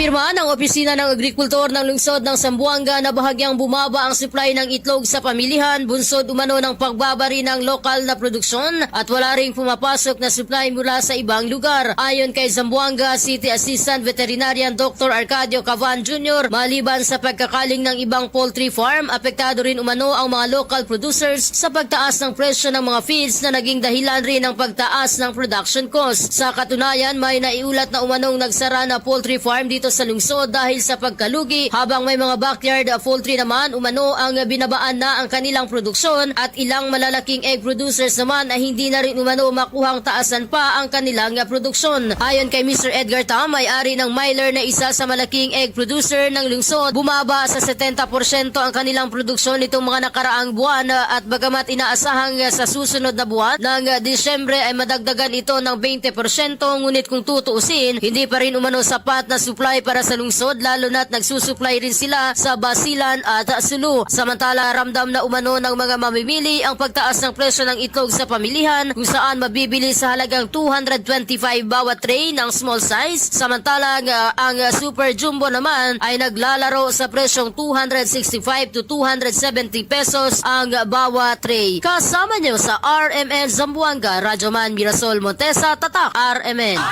Kinumpirma ng Opisina ng Agrikultor ng Lungsod ng Sambuanga na bahagyang bumaba ang supply ng itlog sa pamilihan bunsod umano ng pagbabari ng lokal na produksyon at wala ring pumapasok na supply mula sa ibang lugar. Ayon kay Zamboanga City Assistant Veterinarian Dr. Arcadio Cavan Jr., maliban sa pagkakaling ng ibang poultry farm, apektado rin umano ang mga local producers sa pagtaas ng presyo ng mga feeds na naging dahilan rin ng pagtaas ng production cost. Sa katunayan, may naiulat na umanong nagsara na poultry farm dito sa lungsod dahil sa pagkalugi habang may mga backyard poultry naman umano ang binabaan na ang kanilang produksyon at ilang malalaking egg producers naman ay hindi na rin umano makuhang taasan pa ang kanilang produksyon. Ayon kay Mr. Edgar Tam, may-ari ng Myler na isa sa malaking egg producer ng lungsod, bumaba sa 70% ang kanilang produksyon nitong mga nakaraang buwan at bagamat inaasahang sa susunod na buwan ng Disyembre ay madagdagan ito ng 20% ngunit kung tutuusin, hindi pa rin umano sapat na supply para sa lungsod lalo na't nagsusupply rin sila sa Basilan at Sulu. Samantala ramdam na umano ng mga mamimili ang pagtaas ng presyo ng itlog sa pamilihan kung saan mabibili sa halagang 225 bawat tray ng small size. Samantalang ah, ang super jumbo naman ay naglalaro sa presyong 265 to 270 pesos ang bawat tray. Kasama niyo sa RMN Zamboanga, Radyoman Mirasol Montesa, Tatak RMN.